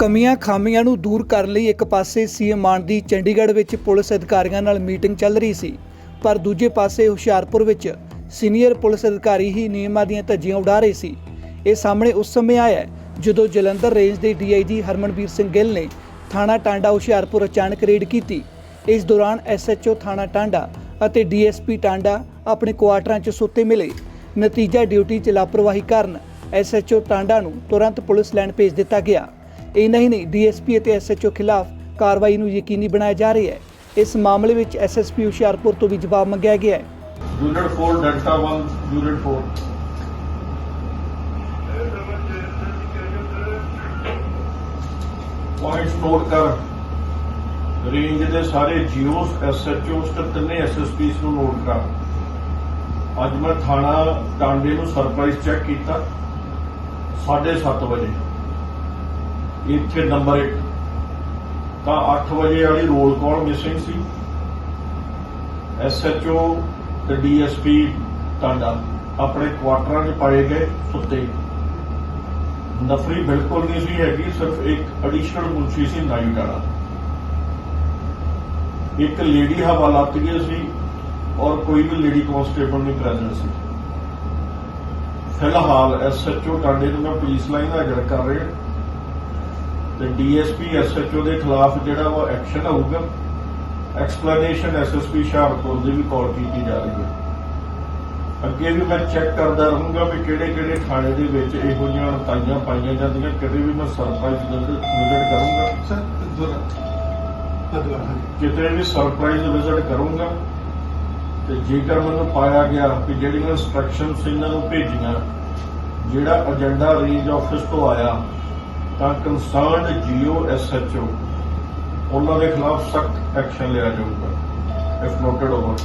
ਕਮੀਆਂ ਖਾਮੀਆਂ ਨੂੰ ਦੂਰ ਕਰਨ ਲਈ ਇੱਕ ਪਾਸੇ ਸੀਐਮ ਮਾਨ ਦੀ ਚੰਡੀਗੜ੍ਹ ਵਿੱਚ ਪੁਲਿਸ ਅਧਿਕਾਰੀਆਂ ਨਾਲ ਮੀਟਿੰਗ ਚੱਲ ਰਹੀ ਸੀ, ਪਰ ਦੂਜੇ ਪਾਸੇ ਹੁਸ਼ਿਆਰਪੁਰ ਵਿੱਚ ਸੀਨੀਅਰ ਪੁਲਿਸ ਅਧਿਕਾਰੀ ਹੀ ਨਿਯਮਾਂ ਦੀਆਂ ਧੱਜੀਆਂ ਉਡਾ ਰਹੇ ਸੀ। ਇਹ ਸਾਹਮਣੇ ਉਸ ਸਮੇਂ ਆਇਆ ਜਦੋਂ ਜਲੰਧਰ ਰੇਂਜ ਦੇ ਡੀਆਈਜੀ ਹਰਮਨਵੀਰ ਸਿੰਘ ਗਿੱਲ ਨੇ ਥਾਣਾ ਟਾਂਡਾ ਹੁਸ਼ਿਆਰਪੁਰ ਅਚਾਨਕ ਰੇਡ ਕੀਤੀ। ਇਸ ਦੌਰਾਨ ਐਸਐਚਓ ਥਾਣਾ ਟਾਂਡਾ ਅਤੇ ਡੀਐਸਪੀ ਟਾਂਡਾ ਆਪਣੇ ਕੁਆਟਰਾਂ 'ਚ ਸੁੱਤੇ ਮਿਲੇ। ਨਤੀਜਾ ਡਿਊਟੀ 'ਚ ਲਾਪਰਵਾਹੀ ਕਾਰਨ ਐਸਐਚਓ ਟਾਂਡਾ ਨੂੰ ਤੁਰੰਤ ਪੁਲਿਸ ਲਾਈਨ ਭੇਜ ਦਿੱਤਾ ਗਿਆ। ਇੰਨਾ ਹੀ ਨਹੀਂ ਡੀਐਸਪੀ ਅਤੇ ਐਸਐਚਓ ਖਿਲਾਫ ਕਾਰਵਾਈ ਨੂੰ ਯਕੀਨੀ ਬਣਾਇਆ ਜਾ ਰਿਹਾ ਹੈ। ਇਸ ਮਾਮਲੇ ਵਿੱਚ ਐਸਐਸਪੀ ਹੁਸ਼ਿਆਰਪੁਰ ਤੋਂ ਵੀ ਜਵਾਬ ਮੰਗਿਆ ਗਿਆ ਹੈ। Unit 4 Delta 1 Unit 4 points note ਕਰ। ਰੇਂਜ ਦੇ ਸਾਰੇ ਜੀਓਸ ਐਸਐਚਓਸ ਤੇ ਐਸਐਸਪੀਸ ਨੂੰ ਨੋਟ ਕਰ। ਅੱਜ ਮੈਂ ਥਾਣਾ ਟਾਂਡੇ ਨੂੰ ਸਰਪ੍ਰਾਈਜ਼ ਚੈੱਕ ਕੀਤਾ 7:30 ਵਜੇ। ਇੱਥੇ ਨੰਬਰ 1 ਤਾਂ 8 ਵਜੇ ਵਾਲੀ ਰੋਲ ਕਾਲ ਮਿਸਿੰਗ ਸੀ। ਐਸਐਚਓ ਤੇ ਡੀਐਸਪੀ ਟਾਂਡਾ ਆਪਣੇ ਕੁਆਟਰਾਂ 'ਚ ਪਾਏ ਗਏ ਸੁੱਤੇ। ਨਫਰੀ ਬਿਲਕੁਲ ਨਹੀਂ ਸੀ ਹੈਗੀ, ਸਿਰਫ ਇੱਕ ਐਡੀਸ਼ਨਲ ਮੁਨਸ਼ੀ ਸੀ ਨਾਈਟ ਵਾਲਾ। ਇੱਕ ਲੇਡੀ ਹਵਾ ਲੱਤ ਗਈ ਸੀ ਔਰ ਕੋਈ ਵੀ ਲੇਡੀ ਕਾਂਸਟੇਬਲ ਨਹੀਂ ਪ੍ਰੈਜ਼ੈਂਟ ਸੀ। ਫਿਲਹਾਲ ਐਸਐਚਓ ਟਾਂਡੇ ਨੂੰ ਮੈਂ ਪੁਲਿਸ ਲਾਈਨ ਦਾ ਹਾਜ਼ਰ ਕਰ ਰਿਹਾ। ਤੇ ਡੀਐਸਪੀ ਐਸਐਚਓ ਦੇ ਖਿਲਾਫ ਜਿਹੜਾ ਉਹ ਐਕਸ਼ਨ ਹੋਊਗਾ ਐਕਸਪਲੇਨੇਸ਼ਨ ਐਸਐਸਪੀ ਹੁਸ਼ਿਆਰਪੁਰ ਦੀ ਵੀ ਕਾਲ ਕੀਤੀ ਜਾ ਰਹੀ ਹੈ। ਅੱਗੇ ਵੀ ਮੈਂ ਚੈੱਕ ਕਰਦਾ ਰਹੂੰਗਾ ਵੀ ਕਿਹੜੇ ਕਿਹੜੇ ਥਾਣੇ ਦੇ ਵਿੱਚ ਇਹੋ ਜਿਹੀਆਂ ਤਾਈਆਂ ਪਾਈਆਂ ਜਾਂਦੀਆਂ ਕਿਤੇ ਵੀ ਮੈਂ ਸਰਪ੍ਰਾਈਜ਼ ਵਿਜ਼ਿਟ ਕਰੂੰਗਾ। ਸਰ ਦੁਬਾਰਾ ਕਿਤੇ ਵੀ ਸਰਪ੍ਰਾਈਜ਼ ਵਿਜ਼ਿਟ ਕਰੂੰਗਾ ਤੇ ਜੇਕਰ ਮੈਨੂੰ ਪਾਇਆ ਗਿਆ ਕਿ ਜਿਹੜੀਆਂ ਇਨਸਟਰਕਸ਼ਨਸ ਇਹਨਾਂ ਨੂੰ ਭੇਜੀਆਂ ਜਿਹੜਾ ਏਜੰਡਾ ਰੇਂਜ ਆਫਿਸ ਤੋਂ ਆਇਆ ਤਾਂ ਕੰਸਰਨਡ ਜੀਓ ਐਸਐਚਓ ਉਹਨਾਂ ਦੇ ਖਿਲਾਫ ਸਖਤ ਐਕਸ਼ਨ ਲਿਆ ਜਾਊਗਾ। If noted over